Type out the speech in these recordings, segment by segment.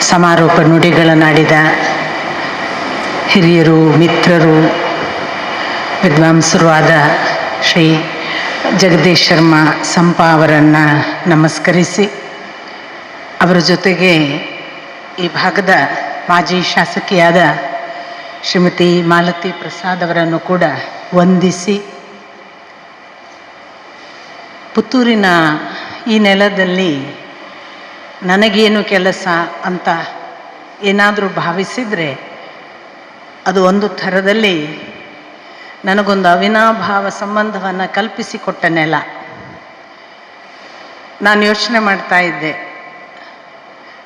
ಸಮಾರೋಪ ನುಡಿಗಳನ್ನಾಡಿದ ಹಿರಿಯರು, ಮಿತ್ರರು, ವಿದ್ವಾಂಸರು ಆದ ಶ್ರೀ ಜಗದೀಶ್ ಶರ್ಮಾ ಸಂಪ ಅವರನ್ನು ನಮಸ್ಕರಿಸಿ, ಅವರ ಜೊತೆಗೆ ಈ ಭಾಗದ ಮಾಜಿ ಶಾಸಕಿಯಾದ ಶ್ರೀಮತಿ ಮಾಲತಿ ಪ್ರಸಾದ್ ಅವರನ್ನು ಕೂಡ ವಂದಿಸಿ, ಪುತ್ತೂರಿನ ಈ ನೆಲದಲ್ಲಿ ನನಗೇನು ಕೆಲಸ ಅಂತ ಏನಾದರೂ ಭಾವಿಸಿದರೆ ಅದು ಒಂದು ಥರದಲ್ಲಿ ನನಗೊಂದು ಅವಿನಾಭಾವ ಸಂಬಂಧವನ್ನು ಕಲ್ಪಿಸಿಕೊಟ್ಟ ನೆಲ. ನಾನು ಯೋಚನೆ ಮಾಡ್ತಾ ಇದ್ದೆ.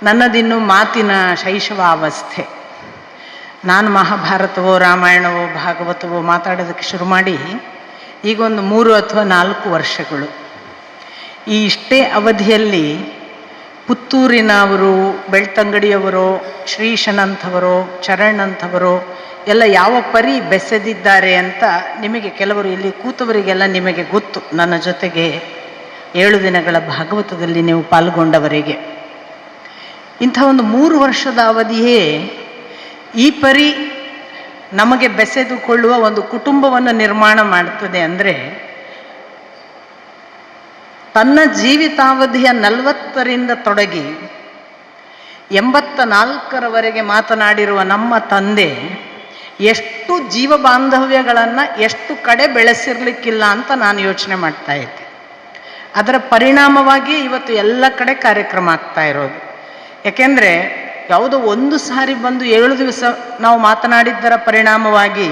ನನ್ನದಿನ್ನು ಮಾತಿನ ಶೈಶವಾವಸ್ಥೆ ನಾನು ಮಹಾಭಾರತವೋ, ರಾಮಾಯಣವೋ, ಭಾಗವತವೋ ಮಾತಾಡೋದಕ್ಕೆ ಶುರು ಮಾಡಿ ಈಗ ಒಂದು ಮೂರು ಅಥವಾ ನಾಲ್ಕು ವರ್ಷಗಳು. ಈ ಇಷ್ಟೇ ಅವಧಿಯಲ್ಲಿ ಪುತ್ತೂರಿನವರು, ಬೆಳ್ತಂಗಡಿಯವರೋ, ಶ್ರೀಶನಂಥವರೋ ಚರಣ್ ಅಂಥವರೋ ಎಲ್ಲ ಯಾವ ಪರಿ ಬೆಸೆದಿದ್ದಾರೆ ಅಂತ ನಿಮಗೆ ಕೆಲವರು ಇಲ್ಲಿ ಕೂತವರಿಗೆಲ್ಲ ನಿಮಗೆ ಗೊತ್ತು. ನನ್ನ ಜೊತೆಗೆ ಏಳು ದಿನಗಳ ಭಾಗವತದಲ್ಲಿ ನೀವು ಪಾಲ್ಗೊಂಡವರಿಗೆ. ಇಂಥ ಒಂದು ಮೂರು ವರ್ಷದ ಅವಧಿಯೇ ಈ ಪರಿ ನಮಗೆ ಬೆಸೆದುಕೊಳ್ಳುವ ಒಂದು ಕುಟುಂಬವನ್ನು ನಿರ್ಮಾಣ ಮಾಡ್ತದೆ ಅಂದರೆ ತನ್ನ ಜೀವಿತಾವಧಿಯ ನಲವತ್ತರಿಂದ ತೊಡಗಿ ಎಂಬತ್ತ ನಾಲ್ಕರವರೆಗೆ ಮಾತನಾಡಿರುವ ನಮ್ಮ ತಂದೆ, ಎಷ್ಟು ಜೀವ ಬಾಂಧವ್ಯಗಳನ್ನು ಎಷ್ಟು ಕಡೆ ಬೆಳೆಸಿರ್ಲಿಕ್ಕಿಲ್ಲ ಅಂತ ನಾನು ಯೋಚನೆ ಮಾಡ್ತಾ ಇದ್ದೆ. ಅದರ ಪರಿಣಾಮವಾಗಿ ಇವತ್ತು ಎಲ್ಲ ಕಡೆ ಕಾರ್ಯಕ್ರಮ ಆಗ್ತಾ ಇರೋದು. ಯಾಕೆಂದರೆ ಯಾವುದೋ ಒಂದು ಸಾರಿ ಬಂದು ಏಳು ದಿವಸ ನಾವು ಮಾತನಾಡಿದ್ದರ ಪರಿಣಾಮವಾಗಿ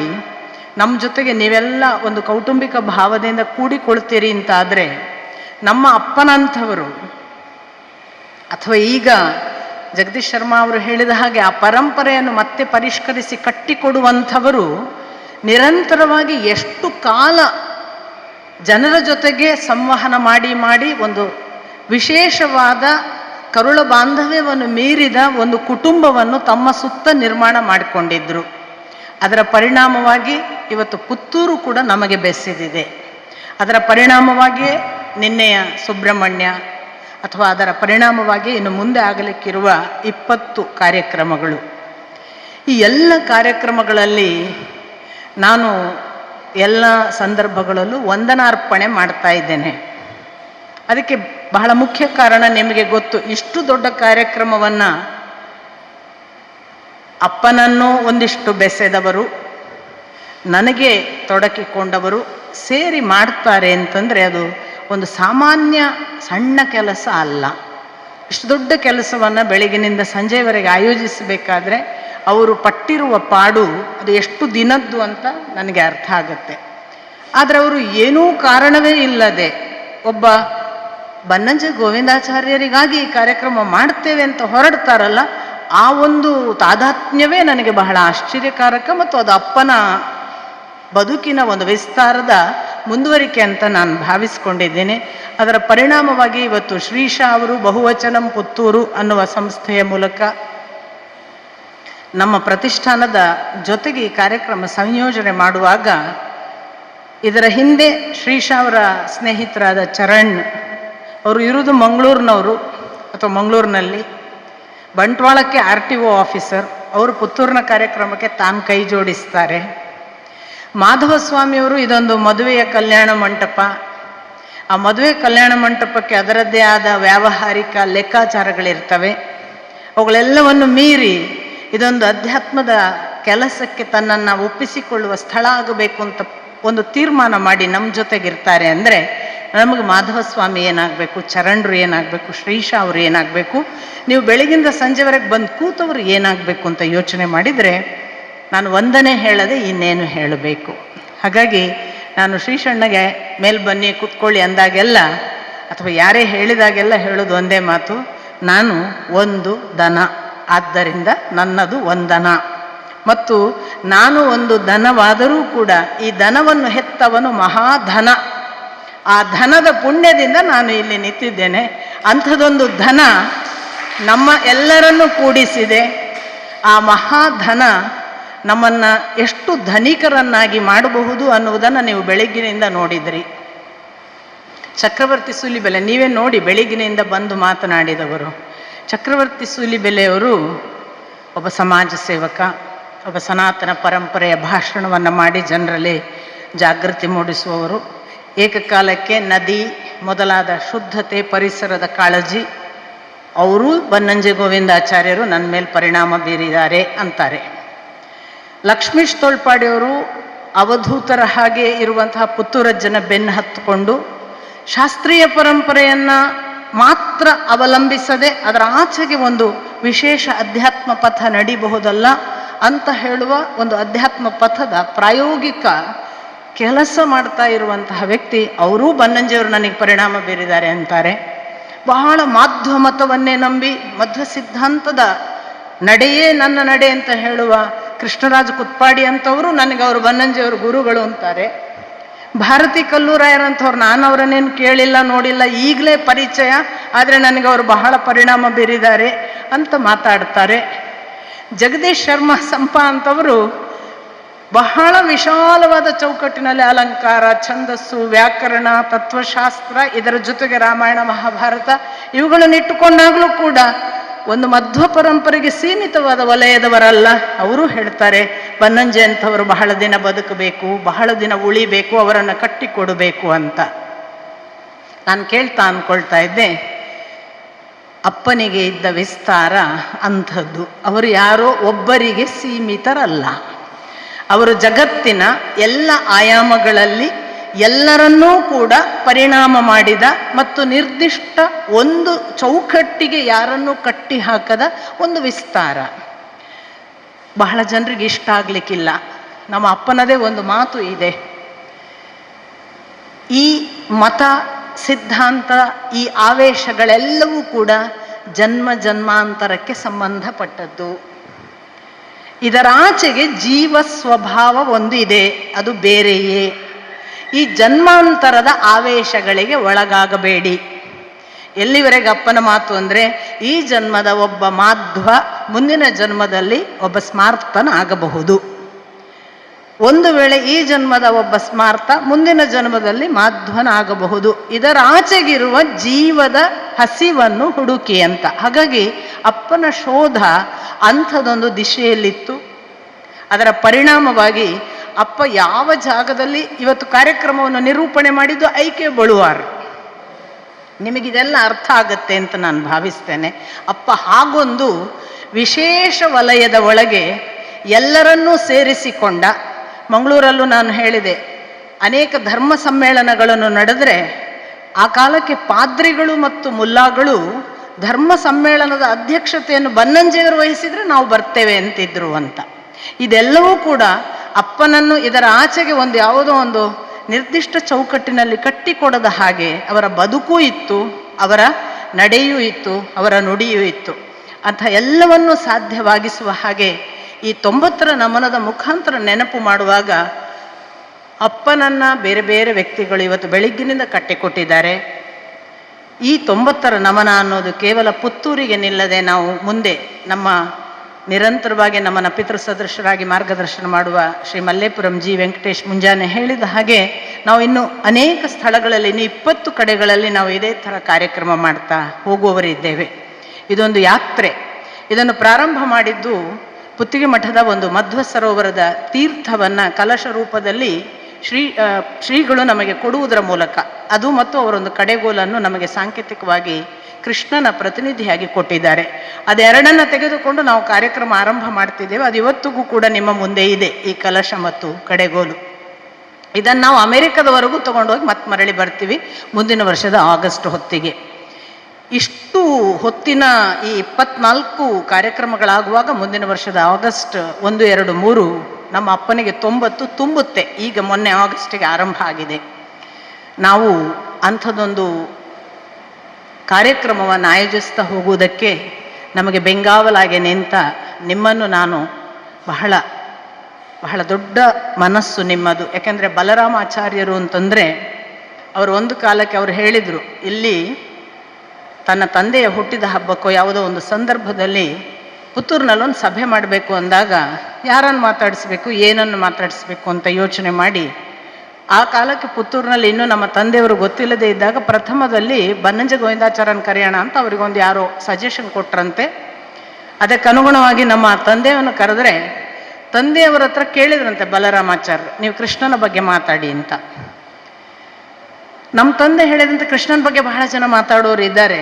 ನಮ್ಮ ಜೊತೆಗೆ ನೀವೆಲ್ಲ ಒಂದು ಕೌಟುಂಬಿಕ ಭಾವದಿಂದ ಕೂಡಿಕೊಳ್ತೀರಿ ಅಂತ ಆದರೆ ನಮ್ಮ ಅಪ್ಪನಂಥವರು, ಅಥವಾ ಈಗ ಜಗದೀಶ್ ಶರ್ಮಾ ಅವರು ಹೇಳಿದ ಹಾಗೆ ಆ ಪರಂಪರೆಯನ್ನು ಮತ್ತೆ ಪರಿಷ್ಕರಿಸಿ ಕಟ್ಟಿಕೊಡುವಂಥವರು ನಿರಂತರವಾಗಿ ಎಷ್ಟು ಕಾಲ ಜನರ ಜೊತೆಗೆ ಸಂವಹನ ಮಾಡಿ ಮಾಡಿ ಒಂದು ವಿಶೇಷವಾದ ಕರುಳ ಬಾಂಧವ್ಯವನ್ನು ಮೀರಿದ ಒಂದು ಕುಟುಂಬವನ್ನು ತಮ್ಮ ಸುತ್ತ ನಿರ್ಮಾಣ ಮಾಡಿಕೊಂಡಿದ್ರು. ಅದರ ಪರಿಣಾಮವಾಗಿ ಇವತ್ತು ಪುತ್ತೂರು ಕೂಡ ನಮಗೆ ಬೆಸೆದಿದೆ. ಅದರ ಪರಿಣಾಮವಾಗಿಯೇ ನಿನ್ನೆಯ ಸುಬ್ರಹ್ಮಣ್ಯ ಅಥವಾ ಅದರ ಪರಿಣಾಮವಾಗಿ ಇನ್ನು ಮುಂದೆ ಆಗಲಿಕ್ಕಿರುವ ಇಪ್ಪತ್ತು ಕಾರ್ಯಕ್ರಮಗಳು. ಈ ಎಲ್ಲ ಕಾರ್ಯಕ್ರಮಗಳಲ್ಲಿ ನಾನು ಎಲ್ಲ ಸಂದರ್ಭಗಳಲ್ಲೂ ವಂದನಾರ್ಪಣೆ ಮಾಡ್ತಾ ಇದ್ದೇನೆ. ಅದಕ್ಕೆ ಬಹಳ ಮುಖ್ಯ ಕಾರಣ ನಿಮಗೆ ಗೊತ್ತು, ಇಷ್ಟು ದೊಡ್ಡ ಕಾರ್ಯಕ್ರಮವನ್ನು ಅಪ್ಪನನ್ನು ಒಂದಿಷ್ಟು ಬೆಸೆದವರು, ನನಗೆ ತೊಡಕಿಕೊಂಡವರು ಸೇರಿ ಮಾಡ್ತಾರೆ ಅಂತಂದರೆ ಅದು ಒಂದು ಸಾಮಾನ್ಯ ಸಣ್ಣ ಕೆಲಸ ಅಲ್ಲ. ಇಷ್ಟು ದೊಡ್ಡ ಕೆಲಸವನ್ನು ಬೆಳಗಿನಿಂದ ಸಂಜೆವರೆಗೆ ಆಯೋಜಿಸಬೇಕಾದ್ರೆ ಅವರು ಪಟ್ಟಿರುವ ಪಾಡು ಅದು ಎಷ್ಟು ದಿನದ್ದು ಅಂತ ನನಗೆ ಅರ್ಥ ಆಗುತ್ತೆ. ಆದರೆ ಅವರು ಏನೂ ಕಾರಣವೇ ಇಲ್ಲದೆ ಒಬ್ಬ ಬನ್ನಂಜ ಗೋವಿಂದಾಚಾರ್ಯರಿಗಾಗಿ ಈ ಕಾರ್ಯಕ್ರಮ ಮಾಡ್ತೇವೆ ಅಂತ ಹೊರಡ್ತಾರಲ್ಲ, ಆ ಒಂದು ತಾದಾತ್ಮ್ಯವೇ ನನಗೆ ಬಹಳ ಆಶ್ಚರ್ಯಕಾರಕ ಮತ್ತು ಅದು ಅಪ್ಪನ ಬದುಕಿನ ಒಂದು ವಿಸ್ತಾರದ ಮುಂದುವರಿಕೆ ಅಂತ ನಾನು ಭಾವಿಸ್ಕೊಂಡಿದ್ದೇನೆ. ಅದರ ಪರಿಣಾಮವಾಗಿ ಇವತ್ತು ಶ್ರೀಶಾ ಅವರು ಬಹುವಚನಂ ಪುತ್ತೂರು ಅನ್ನುವ ಸಂಸ್ಥೆಯ ಮೂಲಕ ನಮ್ಮ ಪ್ರತಿಷ್ಠಾನದ ಜೊತೆಗೆ ಈ ಕಾರ್ಯಕ್ರಮ ಸಂಯೋಜನೆ ಮಾಡುವಾಗ ಇದರ ಹಿಂದೆ ಶ್ರೀಶಾ ಅವರ ಸ್ನೇಹಿತರಾದ ಚರಣ್ ಅವರು ಇರುವುದು ಮಂಗಳೂರಿನವರು ಅಥವಾ ಮಂಗಳೂರಿನಲ್ಲಿ. ಬಂಟ್ವಾಳಕ್ಕೆ ಆರ್ ಟಿ ಒ ಆಫೀಸರ್. ಅವರು ಪುತ್ತೂರಿನ ಕಾರ್ಯಕ್ರಮಕ್ಕೆ ತಾನು ಕೈ ಜೋಡಿಸ್ತಾರೆ. ಮಾಧವ ಸ್ವಾಮಿಯವರು ಇದೊಂದು ಮದುವೆಯ ಕಲ್ಯಾಣ ಮಂಟಪ. ಆ ಮದುವೆ ಕಲ್ಯಾಣ ಮಂಟಪಕ್ಕೆ ಅದರದ್ದೇ ಆದ ವ್ಯಾವಹಾರಿಕ ಲೆಕ್ಕಾಚಾರಗಳಿರ್ತವೆ. ಅವುಗಳೆಲ್ಲವನ್ನು ಮೀರಿ ಇದೊಂದು ಅಧ್ಯಾತ್ಮದ ಕೆಲಸಕ್ಕೆ ತನ್ನನ್ನು ಒಪ್ಪಿಸಿಕೊಳ್ಳುವ ಸ್ಥಳ ಆಗಬೇಕು ಅಂತ ಒಂದು ತೀರ್ಮಾನ ಮಾಡಿ ನಮ್ಮ ಜೊತೆಗಿರ್ತಾರೆ ಅಂದರೆ ನಮಗೆ ಮಾಧವ ಸ್ವಾಮಿ ಏನಾಗಬೇಕು ಚರಣರು ಏನಾಗಬೇಕು, ಶ್ರೀಶಾ ಅವರು ಏನಾಗಬೇಕು, ನೀವು ಬೆಳಗಿಂದ ಸಂಜೆವರೆಗೆ ಬಂದು ಕೂತವರು ಏನಾಗಬೇಕು ಅಂತ ಯೋಚನೆ ಮಾಡಿದರೆ ನಾನು ಒಂದನೇ ಹೇಳದೆ ಇನ್ನೇನು ಹೇಳಬೇಕು. ಹಾಗಾಗಿ ನಾನು ಶ್ರೀಶಣ್ಣಗೆ ಮೇಲೆ ಬನ್ನಿ ಕೂತ್ಕೊಳ್ಳಿ ಅಂದಾಗೆಲ್ಲ, ಅಥವಾ ಯಾರೇ ಹೇಳಿದಾಗೆಲ್ಲ ಹೇಳೋದು ಒಂದೇ ಮಾತು, ನಾನು ಒಂದು ದನ ಆದ್ದರಿಂದ ನನ್ನದು ಒಂದನ. ಮತ್ತು ನಾನು ಒಂದು ದನವಾದರೂ ಕೂಡ ಈ ದನವನ್ನು ಹೆತ್ತವನು ಮಹಾಧನ. ಆ ಧನದ ಪುಣ್ಯದಿಂದ ನಾನು ಇಲ್ಲಿ ನಿಂತಿದ್ದೇನೆ. ಅಂಥದ್ದೊಂದು ಧನ ನಮ್ಮ ಎಲ್ಲರನ್ನೂ ಕೂಡಿಸಿದೆ. ಆ ಮಹಾಧನ ನಮ್ಮನ್ನು ಎಷ್ಟು ಧನಿಕರನ್ನಾಗಿ ಮಾಡಬಹುದು ಅನ್ನುವುದನ್ನು ನೀವು ಬೆಳಗ್ಗಿನಿಂದ ನೋಡಿದ್ರಿ. ಚಕ್ರವರ್ತಿ ಸೂಲಿಬೆಲೆ ನೀವೇ ನೋಡಿ ಬೆಳಗ್ಗಿನಿಂದ ಬಂದು ಮಾತನಾಡಿದವರು. ಚಕ್ರವರ್ತಿ ಸೂಲಿಬೆಲೆಯವರು ಒಬ್ಬ ಸಮಾಜ ಸೇವಕ, ಒಬ್ಬ ಸನಾತನ ಪರಂಪರೆಯ ಭಾಷಣವನ್ನು ಮಾಡಿ ಜನರಲ್ಲಿ ಜಾಗೃತಿ ಮೂಡಿಸುವವರು. ಏಕಕಾಲಕ್ಕೆ ನದಿ ಮೊದಲಾದ ಶುದ್ಧತೆ ಪರಿಸರದ ಕಾಳಜಿ, ಅವರು ಬನ್ನಂಜೆ ಗೋವಿಂದಾಚಾರ್ಯರು ನನ್ನ ಮೇಲೆ ಪರಿಣಾಮ ಬೀರಿದ್ದಾರೆ ಅಂತಾರೆ. ಲಕ್ಷ್ಮೀಶ್ ತೋಳ್ಪಾಡಿಯವರು ಅವಧೂತರ ಹಾಗೆ ಇರುವಂತಹ ಪುತ್ತೂರಜ್ಜನ ಬೆನ್ನು ಹತ್ತುಕೊಂಡು ಶಾಸ್ತ್ರೀಯ ಪರಂಪರೆಯನ್ನು ಮಾತ್ರ ಅವಲಂಬಿಸದೆ ಅದರ ಆಚೆಗೆ ಒಂದು ವಿಶೇಷ ಅಧ್ಯಾತ್ಮ ಪಥ ನಡಿಬಹುದಲ್ಲ ಅಂತ ಹೇಳುವ ಒಂದು ಅಧ್ಯಾತ್ಮ ಪಥದ ಪ್ರಾಯೋಗಿಕ ಕೆಲಸ ಮಾಡ್ತಾ ಇರುವಂತಹ ವ್ಯಕ್ತಿ ಅವರೂ ಬನ್ನಂಜಿಯವರು ನನಗೆ ಪರಿಣಾಮ ಬೀರಿದ್ದಾರೆ ಅಂತಾರೆ. ಬಹಳ ಮಾಧ್ವ ಮತವನ್ನೇ ನಂಬಿ ಮಧ್ವ ಸಿದ್ಧಾಂತದ ನಡೆಯೇ ನನ್ನ ನಡೆ ಅಂತ ಹೇಳುವ ಕೃಷ್ಣರಾಜ ಕುತ್ಪಾಡಿ ಅಂತವರು ನನಗೆ ಅವರು ಬನ್ನಂಜಿಯವರು ಗುರುಗಳು ಅಂತಾರೆ. ಭಾರತಿ ಕಲ್ಲೂರಾಯರಂಥವ್ರು ನಾನು ಅವರನ್ನೇನು ಕೇಳಿಲ್ಲ, ನೋಡಿಲ್ಲ, ಈಗಲೇ ಪರಿಚಯ, ಆದರೆ ನನಗೆ ಅವರು ಬಹಳ ಪರಿಣಾಮ ಬೀರಿದ್ದಾರೆ ಅಂತ ಮಾತಾಡ್ತಾರೆ. ಜಗದೀಶ್ ಶರ್ಮಾ ಸಂಪ ಅಂತವರು ಬಹಳ ವಿಶಾಲವಾದ ಚೌಕಟ್ಟಿನಲ್ಲಿ ಅಲಂಕಾರ, ಛಂದಸ್ಸು, ವ್ಯಾಕರಣ, ತತ್ವಶಾಸ್ತ್ರ, ಇದರ ಜೊತೆಗೆ ರಾಮಾಯಣ, ಮಹಾಭಾರತ, ಇವುಗಳನ್ನು ಇಟ್ಟುಕೊಂಡಾಗಲೂ ಕೂಡ ಒಂದು ಮಧ್ವ ಪರಂಪರೆಗೆ ಸೀಮಿತವಾದ ವಲಯದವರಲ್ಲ, ಅವರು ಹೇಳ್ತಾರೆ, ಬನ್ನಂಜೆ ಅಂಥವರು ಬಹಳ ದಿನ ಬದುಕಬೇಕು, ಬಹಳ ದಿನ ಉಳಿಬೇಕು, ಅವರನ್ನು ಕಟ್ಟಿಕೊಡಬೇಕು ಅಂತ. ನಾನು ಕೇಳ್ತಾ ಅಂದ್ಕೊಳ್ತಾ ಇದ್ದೆ, ಅಪ್ಪನಿಗೆ ಇದ್ದ ವಿಸ್ತಾರ ಅಂಥದ್ದು. ಅವರು ಯಾರೋ ಒಬ್ಬರಿಗೆ ಸೀಮಿತರಲ್ಲ. ಅವರು ಜಗತ್ತಿನ ಎಲ್ಲ ಆಯಾಮಗಳಲ್ಲಿ ಎಲ್ಲರನ್ನೂ ಕೂಡ ಪರಿಣಾಮ ಮಾಡಿದ ಮತ್ತು ನಿರ್ದಿಷ್ಟ ಒಂದು ಚೌಕಟ್ಟಿಗೆ ಯಾರನ್ನು ಕಟ್ಟಿ ಹಾಕದ ಒಂದು ವಿಸ್ತಾರ. ಬಹಳ ಜನರಿಗೆ ಇಷ್ಟ ಆಗ್ಲಿಕ್ಕಿಲ್ಲ. ನಮ್ಮ ಅಪ್ಪನದೇ ಒಂದು ಮಾತು ಇದೆ. ಈ ಮತ ಸಿದ್ಧಾಂತ, ಈ ಆವೇಶಗಳೆಲ್ಲವೂ ಕೂಡ ಜನ್ಮ ಜನ್ಮಾಂತರಕ್ಕೆ ಸಂಬಂಧಪಟ್ಟದ್ದು. ಇದರಾಚೆಗೆ ಜೀವ ಸ್ವಭಾವ ಒಂದು ಇದೆ. ಅದು ಬೇರೆಯೇ. ಈ ಜನ್ಮಾಂತರದ ಆವೇಶಗಳಿಗೆ ಒಳಗಾಗಬೇಡಿ. ಎಲ್ಲಿವರೆಗೆ ಅಪ್ಪನ ಮಾತು ಅಂದರೆ, ಈ ಜನ್ಮದ ಒಬ್ಬ ಮಾಧ್ವ ಮುಂದಿನ ಜನ್ಮದಲ್ಲಿ ಒಬ್ಬ ಸ್ಮಾರ್ತನ ಆಗಬಹುದು. ಒಂದು ವೇಳೆ ಈ ಜನ್ಮದ ಒಬ್ಬ ಸ್ಮಾರ್ಥ ಮುಂದಿನ ಜನ್ಮದಲ್ಲಿ ಮಾಧ್ವನಾಗಬಹುದು. ಇದರ ಆಚೆಗಿರುವ ಜೀವದ ಹಸಿವನ್ನು ಹುಡುಕಿ ಅಂತ. ಹಾಗಾಗಿ ಅಪ್ಪನ ಶೋಧ ಅಂಥದೊಂದು ದಿಶೆಯಲ್ಲಿತ್ತು. ಅದರ ಪರಿಣಾಮವಾಗಿ ಅಪ್ಪ ಯಾವ ಜಾಗದಲ್ಲಿ ಇವತ್ತು ಕಾರ್ಯಕ್ರಮವನ್ನು ನಿರೂಪಣೆ ಮಾಡಿದ್ದು ಐಕೆ ಬಳುವಾರ್. ನಿಮಗಿದೆಲ್ಲ ಅರ್ಥ ಆಗತ್ತೆ ಅಂತ ನಾನು ಭಾವಿಸ್ತೇನೆ. ಅಪ್ಪ ಹಾಗೊಂದು ವಿಶೇಷ ವಲಯದ ಒಳಗೆ ಎಲ್ಲರನ್ನೂ ಸೇರಿಸಿಕೊಂಡ, ಮಂಗಳೂರಲ್ಲೂ ನಾನು ಹೇಳಿದೆ, ಅನೇಕ ಧರ್ಮ ಸಮ್ಮೇಳನಗಳನ್ನು ನಡೆದರೆ ಆ ಕಾಲಕ್ಕೆ ಪಾದ್ರಿಗಳು ಮತ್ತು ಮುಲ್ಲಾಗಳು ಧರ್ಮ ಸಮ್ಮೇಳನದ ಅಧ್ಯಕ್ಷತೆಯನ್ನು ಬನ್ನಂಜೆಯವರು ವಹಿಸಿದರೆ ನಾವು ಬರ್ತೇವೆ ಅಂತಿದ್ರು ಅಂತ. ಇದೆಲ್ಲವೂ ಕೂಡ ಅಪ್ಪನನ್ನು ಇದರ ಆಚೆಗೆ ಒಂದು ಯಾವುದೋ ಒಂದು ನಿರ್ದಿಷ್ಟ ಚೌಕಟ್ಟಿನಲ್ಲಿ ಕಟ್ಟಿಕೊಡದ ಹಾಗೆ ಅವರ ಬದುಕೂ ಇತ್ತು, ಅವರ ನಡೆಯೂ ಇತ್ತು, ಅವರ ನುಡಿಯೂ ಇತ್ತು. ಅಂಥ ಎಲ್ಲವನ್ನೂ ಸಾಧ್ಯವಾಗಿಸುವ ಹಾಗೆ ಈ ತೊಂಬತ್ತರ ನಮನದ ಮುಖಾಂತರ ನೆನಪು ಮಾಡುವಾಗ ಅಪ್ಪನನ್ನ ಬೇರೆ ಬೇರೆ ವ್ಯಕ್ತಿಗಳು ಇವತ್ತು ಬೆಳಿಗ್ಗಿನಿಂದ ಕಟ್ಟಿಕೊಟ್ಟಿದ್ದಾರೆ. ಈ ತೊಂಬತ್ತರ ನಮನ ಅನ್ನೋದು ಕೇವಲ ಪುತ್ತೂರಿಗೆ ನಿಲ್ಲದೆ ನಾವು ಮುಂದೆ ನಮ್ಮ ನಿರಂತರವಾಗಿ ನಮ್ಮನ್ನ ಪಿತೃ ಸದೃಶರಾಗಿ ಮಾರ್ಗದರ್ಶನ ಮಾಡುವ ಶ್ರೀ ಮಲ್ಲೇಪುರಂ ಜಿ ವೆಂಕಟೇಶ್ ಮುಂಜಾನೆ ಹೇಳಿದ ಹಾಗೆ ನಾವು ಇನ್ನು ಅನೇಕ ಸ್ಥಳಗಳಲ್ಲಿ, ಇನ್ನು ಇಪ್ಪತ್ತು ಕಡೆಗಳಲ್ಲಿ ನಾವು ಇದೇ ಥರ ಕಾರ್ಯಕ್ರಮ ಮಾಡ್ತಾ ಹೋಗುವವರಿದ್ದೇವೆ. ಇದೊಂದು ಯಾತ್ರೆ. ಇದನ್ನು ಪ್ರಾರಂಭ ಮಾಡಿದ್ದು ಪುತ್ತಿಗೆ ಮಠದ ಒಂದು ಮಧ್ವ ಸರೋವರದ ತೀರ್ಥವನ್ನು ಕಲಶ ರೂಪದಲ್ಲಿ ಶ್ರೀ ಶ್ರೀಗಳು ನಮಗೆ ಕೊಡುವುದರ ಮೂಲಕ, ಅದು ಮತ್ತು ಅವರೊಂದು ಕಡೆಗೋಲನ್ನು ನಮಗೆ ಸಾಂಕೇತಿಕವಾಗಿ ಕೃಷ್ಣನ ಪ್ರತಿನಿಧಿಯಾಗಿ ಕೊಟ್ಟಿದ್ದಾರೆ. ಅದೆರಡನ್ನ ತೆಗೆದುಕೊಂಡು ನಾವು ಕಾರ್ಯಕ್ರಮ ಆರಂಭ ಮಾಡ್ತಿದ್ದೇವೆ. ಅದು ಇವತ್ತಿಗೂ ಕೂಡ ನಿಮ್ಮ ಮುಂದೆ ಇದೆ, ಈ ಕಲಶ ಮತ್ತು ಕಡೆಗೋಲು. ಇದನ್ನು ನಾವು ಅಮೆರಿಕದವರೆಗೂ ತಗೊಂಡೋಗಿ ಮತ್ತೆ ಮರಳಿ ಬರ್ತೀವಿ, ಮುಂದಿನ ವರ್ಷದ ಆಗಸ್ಟ್ ಹೊತ್ತಿಗೆ. ಇಷ್ಟು ಹೊತ್ತಿನ ಈ ಇಪ್ಪತ್ನಾಲ್ಕು ಕಾರ್ಯಕ್ರಮಗಳಾಗುವಾಗ ಮುಂದಿನ ವರ್ಷದ ಆಗಸ್ಟ್ ಒಂದು, ಎರಡು, ಮೂರು ನಮ್ಮ ಅಪ್ಪನಿಗೆ ತೊಂಬತ್ತು ತುಂಬುತ್ತೆ. ಈಗ ಮೊನ್ನೆ ಆಗಸ್ಟಿಗೆ ಆರಂಭ ಆಗಿದೆ. ನಾವು ಅಂಥದ್ದೊಂದು ಕಾರ್ಯಕ್ರಮವನ್ನು ಆಯೋಜಿಸ್ತಾ ಹೋಗುವುದಕ್ಕೆ ನಮಗೆ ಬೆಂಗಾವಲಾಗಿ ನಿಂತ ನಿಮ್ಮನ್ನು ನಾನು ಬಹಳ ಬಹಳ ದೊಡ್ಡ ಮನಸ್ಸು ನಿಮ್ಮದು. ಯಾಕೆಂದರೆ ಬಲರಾಮಾಚಾರ್ಯರು ಅಂತಂದರೆ ಅವರು ಒಂದು ಕಾಲಕ್ಕೆ ಅವರು ಹೇಳಿದರು, ಇಲ್ಲಿ ತನ್ನ ತಂದೆಯ ಹುಟ್ಟಿದ ಹಬ್ಬಕ್ಕೋ ಯಾವುದೋ ಒಂದು ಸಂದರ್ಭದಲ್ಲಿ ಪುತ್ತೂರಿನಲ್ಲಿ ಒಂದು ಸಭೆ ಮಾಡಬೇಕು ಅಂದಾಗ ಯಾರನ್ನು ಮಾತಾಡಿಸ್ಬೇಕು, ಏನನ್ನು ಮಾತಾಡಿಸ್ಬೇಕು ಅಂತ ಯೋಚನೆ ಮಾಡಿ ಆ ಕಾಲಕ್ಕೆ ಪುತ್ತೂರಿನಲ್ಲಿ ಇನ್ನೂ ನಮ್ಮ ತಂದೆಯವರು ಗೊತ್ತಿಲ್ಲದೆ ಇದ್ದಾಗ ಪ್ರಥಮದಲ್ಲಿ ಬನ್ನಂಜ ಗೋವಿಂದಾಚಾರ್ಯನ ಕರೆಯೋಣ ಅಂತ ಅವರಿಗೊಂದು ಯಾರೋ ಸಜೆಷನ್ ಕೊಟ್ರಂತೆ. ಅದಕ್ಕೆ ಅನುಗುಣವಾಗಿ ನಮ್ಮ ತಂದೆಯನ್ನು ಕರೆದ್ರೆ, ತಂದೆಯವರ ಹತ್ರ ಕೇಳಿದ್ರಂತೆ ಬಲರಾಮಾಚಾರ್ಯ ನೀವು ಕೃಷ್ಣನ ಬಗ್ಗೆ ಮಾತಾಡಿ ಅಂತ. ನಮ್ಮ ತಂದೆ ಹೇಳಿದಂತೆ ಕೃಷ್ಣನ ಬಗ್ಗೆ ಬಹಳ ಜನ ಮಾತಾಡೋರು ಇದ್ದಾರೆ.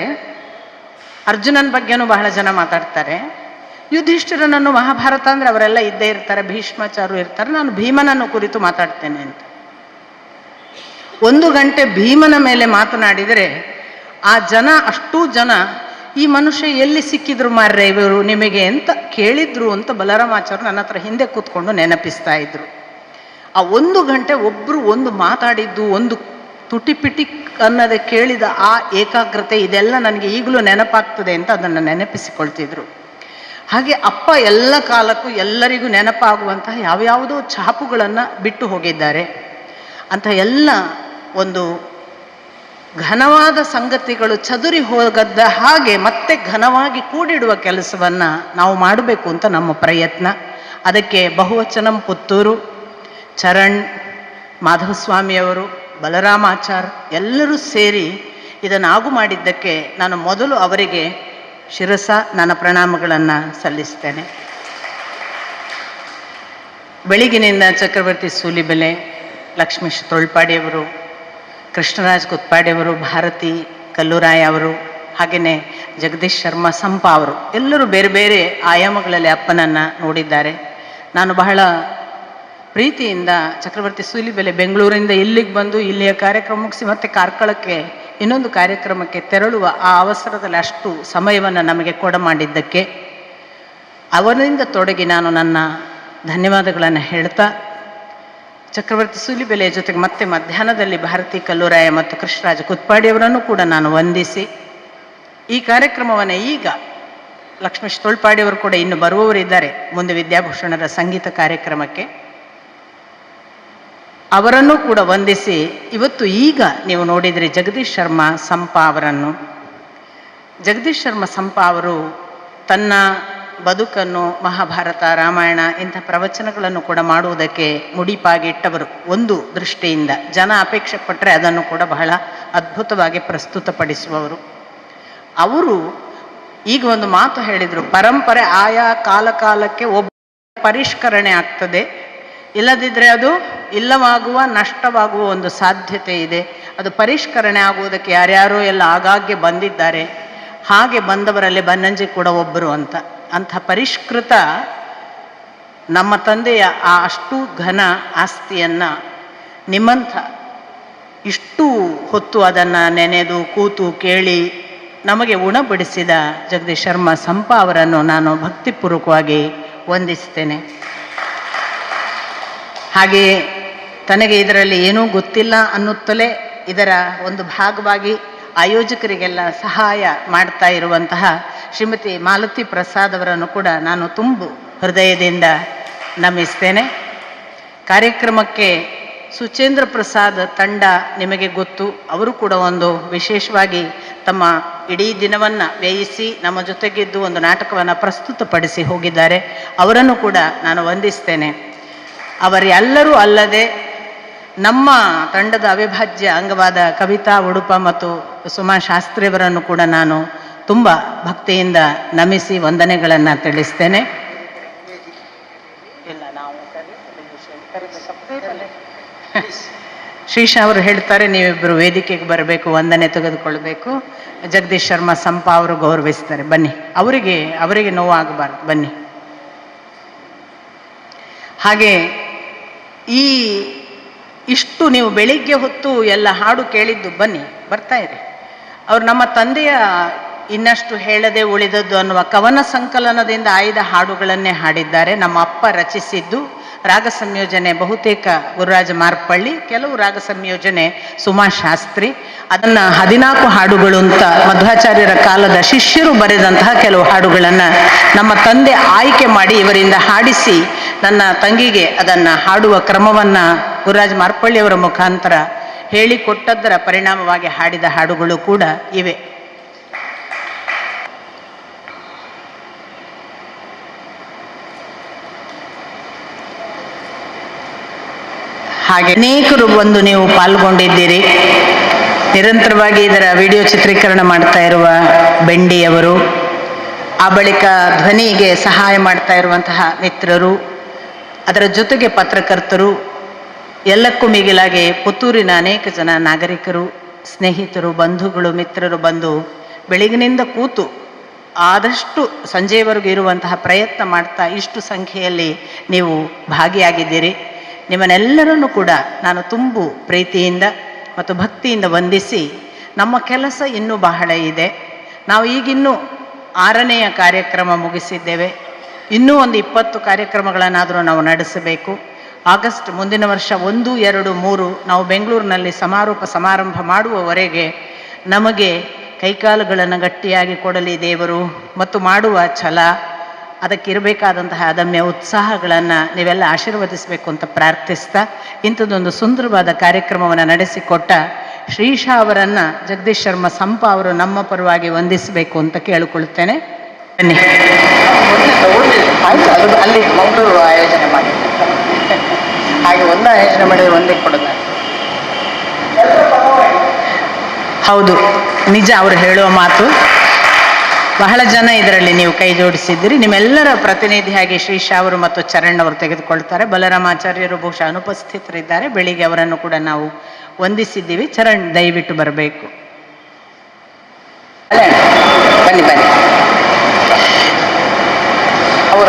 ಅರ್ಜುನನ ಬಗ್ಗೆನೂ ಬಹಳ ಜನ ಮಾತಾಡ್ತಾರೆ. ಯುಧಿಷ್ಠಿರನನ್ನು ಮಹಾಭಾರತ ಅಂದರೆ ಅವರೆಲ್ಲ ಇದ್ದೇ ಇರ್ತಾರೆ ಭೀಷ್ಮಾಚಾರ್ಯರು ಇರ್ತಾರೆ. ನಾನು ಭೀಮನನ್ನು ಕುರಿತು ಮಾತಾಡ್ತೇನೆ ಅಂತ. ಒಂದು ಗಂಟೆ ಭೀಮನ ಮೇಲೆ ಮಾತನಾಡಿದರೆ, ಆ ಜನ, ಅಷ್ಟೂ ಜನ, ಈ ಮನುಷ್ಯ ಎಲ್ಲಿ ಸಿಕ್ಕಿದ್ರು ಮಾರ್ರೆ ಇವರು ನಿಮಗೆ ಅಂತ ಕೇಳಿದ್ರು ಅಂತ ಬಲರಾಮಾಚಾರ್ಯ ನನ್ನ ಹತ್ರ ಹಿಂದೆ ಕೂತ್ಕೊಂಡು ನೆನಪಿಸ್ತಾ ಇದ್ರು. ಆ ಒಂದು ಗಂಟೆ ಒಬ್ಬರು ಒಂದು ಮಾತಾಡಿದ್ದು, ಒಂದು ತುಟಿಪಿಟಿ ಅನ್ನೋದೇ ಕೇಳಿದ ಆ ಏಕಾಗ್ರತೆ ಇದೆಲ್ಲ ನನಗೆ ಈಗಲೂ ನೆನಪಾಗ್ತದೆ ಅಂತ ಅದನ್ನು ನೆನಪಿಸಿಕೊಳ್ತಿದ್ರು. ಹಾಗೆ ಅಪ್ಪ ಎಲ್ಲ ಕಾಲಕ್ಕೂ ಎಲ್ಲರಿಗೂ ನೆನಪಾಗುವಂತಹ ಯಾವ್ಯಾವುದೋ ಛಾಪುಗಳನ್ನು ಬಿಟ್ಟು ಹೋಗಿದ್ದಾರೆ. ಅಂತ ಎಲ್ಲ ಒಂದು ಘನವಾದ ಸಂಗತಿಗಳು ಚದುರಿ ಹೋಗದ್ದ ಹಾಗೆ ಮತ್ತೆ ಘನವಾಗಿ ಕೂಡಿಡುವ ಕೆಲಸವನ್ನು ನಾವು ಮಾಡಬೇಕು ಅಂತ ನಮ್ಮ ಪ್ರಯತ್ನ. ಅದಕ್ಕೆ ಬಹುವಚನಂ ಪುತ್ತೂರು, ಚರಣ್, ಮಾಧವಸ್ವಾಮಿಯವರು, ಬಲರಾಮಾಚಾರ್ ಎಲ್ಲರೂ ಸೇರಿ ಇದನ್ನು ಆಗು ಮಾಡಿದ್ದಕ್ಕೆ ನಾನು ಮೊದಲು ಅವರಿಗೆ ಶಿರಸ, ನನ್ನ ಪ್ರಣಾಮಗಳನ್ನು ಸಲ್ಲಿಸ್ತೇನೆ. ಬೆಳಿಗ್ಗಿನಿಂದ ಚಕ್ರವರ್ತಿ ಸೂಲಿಬೆಲೆ, ಲಕ್ಷ್ಮೀಶ್ ತೊಳ್ಪಾಡಿಯವರು ಕೃಷ್ಣರಾಜ್ ಕುತ್ಪಾಡಿಯವರು ಭಾರತಿ ಕಲ್ಲುರಾಯ ಅವರು ಹಾಗೆಯೇ ಜಗದೀಶ್ ಶರ್ಮಾ, ಸಂಪ ಅವರು ಎಲ್ಲರೂ ಬೇರೆ ಬೇರೆ ಆಯಾಮಗಳಲ್ಲಿ ಅಪ್ಪನನ್ನು ನೋಡಿದ್ದಾರೆ. ನಾನು ಬಹಳ ಪ್ರೀತಿಯಿಂದ ಚಕ್ರವರ್ತಿ ಸೂಲಿಬೆಲೆ ಬೆಂಗಳೂರಿಂದ ಇಲ್ಲಿಗೆ ಬಂದು ಇಲ್ಲಿಯ ಕಾರ್ಯಕ್ರಮ ಮುಗಿಸಿ ಮತ್ತೆ ಕಾರ್ಕಳಕ್ಕೆ ಇನ್ನೊಂದು ಕಾರ್ಯಕ್ರಮಕ್ಕೆ ತೆರಳುವ ಆ ಅವಸರದಲ್ಲಿ ಅಷ್ಟು ಸಮಯವನ್ನು ನಮಗೆ ಕೊಡ ಮಾಡಿದ್ದಕ್ಕೆ ಅವರಿಂದ ತೊಡಗಿ ನಾನು ನನ್ನ ಧನ್ಯವಾದಗಳನ್ನು ಹೇಳ್ತಾ ಚಕ್ರವರ್ತಿ ಸೂಲಿಬೆಲೆಯ ಜೊತೆಗೆ ಮತ್ತೆ ಮಧ್ಯಾಹ್ನದಲ್ಲಿ ಭಾರತಿ ಕಲ್ಲೂರಾಯ ಮತ್ತು ಕೃಷ್ಣರಾಜ ಕುತ್ಪಾಡಿಯವರನ್ನು ಕೂಡ ನಾನು ವಂದಿಸಿ. ಈ ಕಾರ್ಯಕ್ರಮವನ್ನು ಈಗ ಲಕ್ಷ್ಮೀಶ್ ತೊಳ್ಪಾಡಿಯವರು ಕೂಡ ಇನ್ನು ಬರುವವರಿದ್ದಾರೆ ಮುಂದೆ ವಿದ್ಯಾಭೂಷಣರ ಸಂಗೀತ ಕಾರ್ಯಕ್ರಮಕ್ಕೆ. ಅವರನ್ನು ಕೂಡ ವಂದಿಸಿ ಇವತ್ತು ಈಗ ನೀವು ನೋಡಿದರೆ ಜಗದೀಶ್ ಶರ್ಮಾ ಸಂಪ ಅವರನ್ನು. ಜಗದೀಶ್ ಶರ್ಮಾ ಸಂಪ ಅವರು ತನ್ನ ಬದುಕನ್ನು ಮಹಾಭಾರತ, ರಾಮಾಯಣ ಇಂಥ ಪ್ರವಚನಗಳನ್ನು ಕೂಡ ಮಾಡುವುದಕ್ಕೆ ಮುಡಿಪಾಗಿಟ್ಟವರು ಒಂದು ದೃಷ್ಟಿಯಿಂದ. ಜನ ಅಪೇಕ್ಷೆ ಪಟ್ಟರೆ ಅದನ್ನು ಕೂಡ ಬಹಳ ಅದ್ಭುತವಾಗಿ ಪ್ರಸ್ತುತಪಡಿಸುವವರು. ಅವರು ಈಗ ಒಂದು ಮಾತು ಹೇಳಿದರು, ಪರಂಪರೆ ಆಯಾ ಕಾಲ ಕಾಲಕ್ಕೆ ಒಬ್ಬ ಪರಿಷ್ಕರಣೆ ಆಗ್ತದೆ. ಇಲ್ಲದಿದ್ದರೆ ಅದು ಇಲ್ಲವಾಗುವ, ನಷ್ಟವಾಗುವ ಒಂದು ಸಾಧ್ಯತೆ ಇದೆ. ಅದು ಪರಿಷ್ಕರಣೆ ಆಗುವುದಕ್ಕೆ ಯಾರ್ಯಾರೋ ಎಲ್ಲ ಆಗಾಗ್ಗೆ ಬಂದಿದ್ದಾರೆ. ಹಾಗೆ ಬಂದವರಲ್ಲಿ ಬನ್ನಂಜಿ ಕೂಡ ಒಬ್ಬರು ಅಂತ. ಅಂಥ ಪರಿಷ್ಕೃತ ನಮ್ಮ ತಂದೆಯ ಆ ಅಷ್ಟು ಘನ ಆಸ್ತಿಯನ್ನು ನಿಮ್ಮಂಥ ಇಷ್ಟು ಹೊತ್ತು ಅದನ್ನು ನೆನೆದು, ಕೂತು ಕೇಳಿ ನಮಗೆ ಉಣಬಡಿಸಿದ ಜಗದೀಶ್ ಶರ್ಮಾ ಸಂಪ ಅವರನ್ನು ನಾನು ಭಕ್ತಿಪೂರ್ವಕವಾಗಿ ವಂದಿಸ್ತೇನೆ. ಹಾಗೆಯೇ ತನಗೆ ಇದರಲ್ಲಿ ಏನೂ ಗೊತ್ತಿಲ್ಲ ಅನ್ನುತ್ತಲೇ ಇದರ ಒಂದು ಭಾಗವಾಗಿ ಆಯೋಜಕರಿಗೆಲ್ಲ ಸಹಾಯ ಮಾಡ್ತಾ ಇರುವಂತಹ ಶ್ರೀಮತಿ ಮಾಲತಿ ಪ್ರಸಾದ್ ಅವರನ್ನು ಕೂಡ ನಾನು ತುಂಬು ಹೃದಯದಿಂದ ನಮಿಸ್ತೇನೆ. ಕಾರ್ಯಕ್ರಮಕ್ಕೆ ಸುಚೇಂದ್ರ ಪ್ರಸಾದ್ ತಂಡ ನಿಮಗೆ ಗೊತ್ತು. ಅವರು ಕೂಡ ಒಂದು ವಿಶೇಷವಾಗಿ ತಮ್ಮ ಇಡೀ ದಿನವನ್ನು ವ್ಯಯಿಸಿ ನಮ್ಮ ಜೊತೆಗಿದ್ದು ಒಂದು ನಾಟಕವನ್ನು ಪ್ರಸ್ತುತಪಡಿಸಿ ಹೋಗಿದ್ದಾರೆ. ಅವರನ್ನು ಕೂಡ ನಾನು ವಂದಿಸ್ತೇನೆ. ಅವರೆಲ್ಲರೂ ಅಲ್ಲದೆ ನಮ್ಮ ತಂಡದ ಅವಿಭಾಜ್ಯ ಅಂಗವಾದ ಕವಿತಾ ಉಡುಪ ಮತ್ತು ಸುಮಾ ಶಾಸ್ತ್ರಿಯವರನ್ನು ಕೂಡ ನಾನು ತುಂಬ ಭಕ್ತಿಯಿಂದ ನಮಿಸಿ ವಂದನೆಗಳನ್ನು ತಿಳಿಸ್ತೇನೆ. ಶ್ರೀಶಾ ಅವರು ಹೇಳ್ತಾರೆ ನೀವಿಬ್ಬರು ವೇದಿಕೆಗೆ ಬರಬೇಕು ವಂದನೆ ತೆಗೆದುಕೊಳ್ಬೇಕು. ಜಗದೀಶ್ ಶರ್ಮಾ ಸಂಪ ಅವರು ಗೌರವಿಸ್ತಾರೆ. ಬನ್ನಿ ಅವರಿಗೆ ಅವರಿಗೆ ನೋವಾಗಬಾರ್ದು ಬನ್ನಿ. ಹಾಗೆ ಈ ಇಷ್ಟು ನೀವು ಬೆಳಿಗ್ಗೆ ಹೊತ್ತು ಎಲ್ಲ ಹಾಡು ಕೇಳಿದ್ದು ಬನ್ನಿ ಬರ್ತಾ ಇರಿ. ಅವ್ರು ನಮ್ಮ ತಂದೆಯ ಇನ್ನಷ್ಟು ಹೇಳದೆ ಉಳಿದದ್ದು ಅನ್ನುವ ಕವನ ಸಂಕಲನದಿಂದ ಆಯ್ದ ಹಾಡುಗಳನ್ನೇ ಹಾಡಿದ್ದಾರೆ. ನಮ್ಮ ಅಪ್ಪ ರಚಿಸಿದ್ದು ರಾಗ ಸಂಯೋಜನೆ ಬಹುತೇಕ ಗುರುರಾಜ ಮಾರ್ಪಳ್ಳಿ, ಕೆಲವು ರಾಗ ಸಂಯೋಜನೆ ಸುಮಾ ಶಾಸ್ತ್ರಿ. ಅದನ್ನು ಹದಿನಾಲ್ಕು ಹಾಡುಗಳು ಅಂತ ಮಧ್ವಾಚಾರ್ಯರ ಕಾಲದ ಶಿಷ್ಯರು ಬರೆದಂತಹ ಕೆಲವು ಹಾಡುಗಳನ್ನು ನಮ್ಮ ತಂದೆ ಆಯ್ಕೆ ಮಾಡಿ ಇವರಿಂದ ಹಾಡಿಸಿ ನನ್ನ ತಂಗಿಗೆ ಅದನ್ನು ಹಾಡುವ ಕ್ರಮವನ್ನು ಗುರುರಾಜ ಮಾರ್ಪಳ್ಳಿಯವರ ಮುಖಾಂತರ ಹೇಳಿಕೊಟ್ಟದ್ದರ ಪರಿಣಾಮವಾಗಿ ಹಾಡಿದ ಹಾಡುಗಳು ಕೂಡ ಇವೆ. ಹಾಗೆ ಅನೇಕರು ಬಂದು ನೀವು ಪಾಲ್ಗೊಂಡಿದ್ದೀರಿ. ನಿರಂತರವಾಗಿ ಇದರ ವಿಡಿಯೋ ಚಿತ್ರೀಕರಣ ಮಾಡ್ತಾ ಇರುವ ಬೆಂಡಿಯವರು, ಆ ಬಳಿಕ ಧ್ವನಿಗೆ ಸಹಾಯ ಮಾಡ್ತಾ ಇರುವಂತಹ ಮಿತ್ರರು, ಅದರ ಜೊತೆಗೆ ಪತ್ರಕರ್ತರು, ಎಲ್ಲಕ್ಕೂ ಮಿಗಿಲಾಗಿ ಪುತ್ತೂರಿನ ಅನೇಕ ಜನ ನಾಗರಿಕರು, ಸ್ನೇಹಿತರು, ಬಂಧುಗಳು, ಮಿತ್ರರು ಬಂದು ಬೆಳಗಿನಿಂದ ಕೂತು ಆದಷ್ಟು ಸಂಜೆಯವರೆಗೂ ಇರುವಂತಹ ಪ್ರಯತ್ನ ಮಾಡ್ತಾ ಇಷ್ಟು ಸಂಖ್ಯೆಯಲ್ಲಿ ನೀವು ಭಾಗಿಯಾಗಿದ್ದೀರಿ. ನಿಮ್ಮನ್ನೆಲ್ಲರನ್ನು ಕೂಡ ನಾನು ತುಂಬು ಪ್ರೀತಿಯಿಂದ ಮತ್ತು ಭಕ್ತಿಯಿಂದ ವಂದಿಸಿ, ನಮ್ಮ ಕೆಲಸ ಇನ್ನೂ ಬಹಳ ಇದೆ. ನಾವು ಈಗಿನ್ನೂ ಆರನೆಯ ಕಾರ್ಯಕ್ರಮ ಮುಗಿಸಿದ್ದೇವೆ. ಇನ್ನೂ ಒಂದು ಇಪ್ಪತ್ತು ಕಾರ್ಯಕ್ರಮಗಳನ್ನಾದರೂ ನಾವು ನಡೆಸಬೇಕು. ಆಗಸ್ಟ್ ಮುಂದಿನ ವರ್ಷ ಒಂದು, ಎರಡು, ಮೂರು ನಾವು ಬೆಂಗಳೂರಿನಲ್ಲಿ ಸಮಾರೋಪ ಸಮಾರಂಭ ಮಾಡುವವರೆಗೆ ನಮಗೆ ಕೈಕಾಲುಗಳನ್ನು ಗಟ್ಟಿಯಾಗಿ ಕೊಡಲಿ ದೇವರು ಮತ್ತು ಮಾಡುವ ಛಲ. ಅದಕ್ಕಿರಬೇಕಾದಂತಹ ಅದಮ್ಯ ಉತ್ಸಾಹಗಳನ್ನು ನೀವೆಲ್ಲ ಆಶೀರ್ವದಿಸಬೇಕು ಅಂತ ಪ್ರಾರ್ಥಿಸ್ತಾ ಇಂಥದ್ದೊಂದು ಸುಂದರವಾದ ಕಾರ್ಯಕ್ರಮವನ್ನು ನಡೆಸಿಕೊಟ್ಟ ಶ್ರೀಶಾ ಅವರನ್ನು ಜಗದೀಶ್ ಶರ್ಮ ಸಂಪ ಅವರು ನಮ್ಮ ಪರವಾಗಿ ವಂದಿಸಬೇಕು ಅಂತ ಕೇಳಿಕೊಳ್ತೇನೆ ಬನ್ನಿ. ಅಲ್ಲಿ ಮಂಗಳೂರು ಆಯೋಜನೆ ಮಾಡಿ ಹಾಗೆ ಒಂದು ಆಯೋಜನೆ ಮಾಡಿದ್ರೆ ಒಂದೇ ಕೊಡೋದು ಹೌದು ನಿಜ ಅವರು ಹೇಳುವ ಮಾತು. ಬಹಳ ಜನ ಇದರಲ್ಲಿ ನೀವು ಕೈ ಜೋಡಿಸಿದ್ದೀರಿ. ನಿಮ್ಮೆಲ್ಲರ ಪ್ರತಿನಿಧಿಯಾಗಿ ಶ್ರೀಶಾ ಅವರು ಮತ್ತು ಚರಣ್ ಅವರು ತೆಗೆದುಕೊಳ್ತಾರೆ. ಬಲರಾಮಾಚಾರ್ಯರು ಬಹುಶಃ ಅನುಪಸ್ಥಿತರಿದ್ದಾರೆ. ಬೆಳಿಗ್ಗೆ ಅವರನ್ನು ಕೂಡ ನಾವು ವಂದಿಸಿದ್ದೀವಿ. ಚರಣ್ ದಯವಿಟ್ಟು ಬರಬೇಕು. ಅಲ್ಲೇ ಬನ್ನಿ ಬನ್ನಿ. ಅವರ.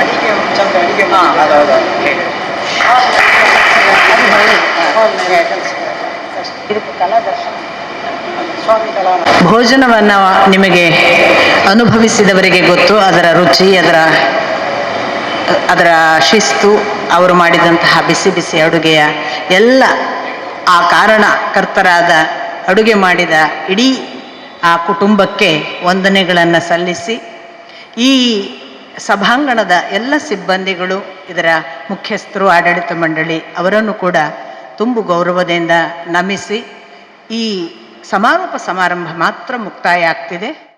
ಅಡಿಗೆ ಭೋಜನವನ್ನು ನಿಮಗೆ ಅನುಭವಿಸಿದವರಿಗೆ ಗೊತ್ತು, ಅದರ ರುಚಿ, ಅದರ ಅದರ ಶಿಸ್ತು, ಅವರು ಮಾಡಿದಂತಹ ಬಿಸಿ ಬಿಸಿ ಅಡುಗೆಯ ಎಲ್ಲ ಆ ಕಾರಣ ಕರ್ತರಾದ ಅಡುಗೆ ಮಾಡಿದ ಇಡೀ ಆ ಕುಟುಂಬಕ್ಕೆ ವಂದನೆಗಳನ್ನು ಸಲ್ಲಿಸಿ, ಈ ಸಭಾಂಗಣದ ಎಲ್ಲ ಸಿಬ್ಬಂದಿಗಳು, ಇದರ ಮುಖ್ಯಸ್ಥರು, ಆಡಳಿತ ಮಂಡಳಿ ಅವರನ್ನು ಕೂಡ ತುಂಬು ಗೌರವದಿಂದ ನಮಿಸಿ ಈ ಸಮಾರೋಪ ಸಮಾರಂಭ ಮಾತ್ರ ಮುಕ್ತಾಯ ಆಗ್ತಿದೆ.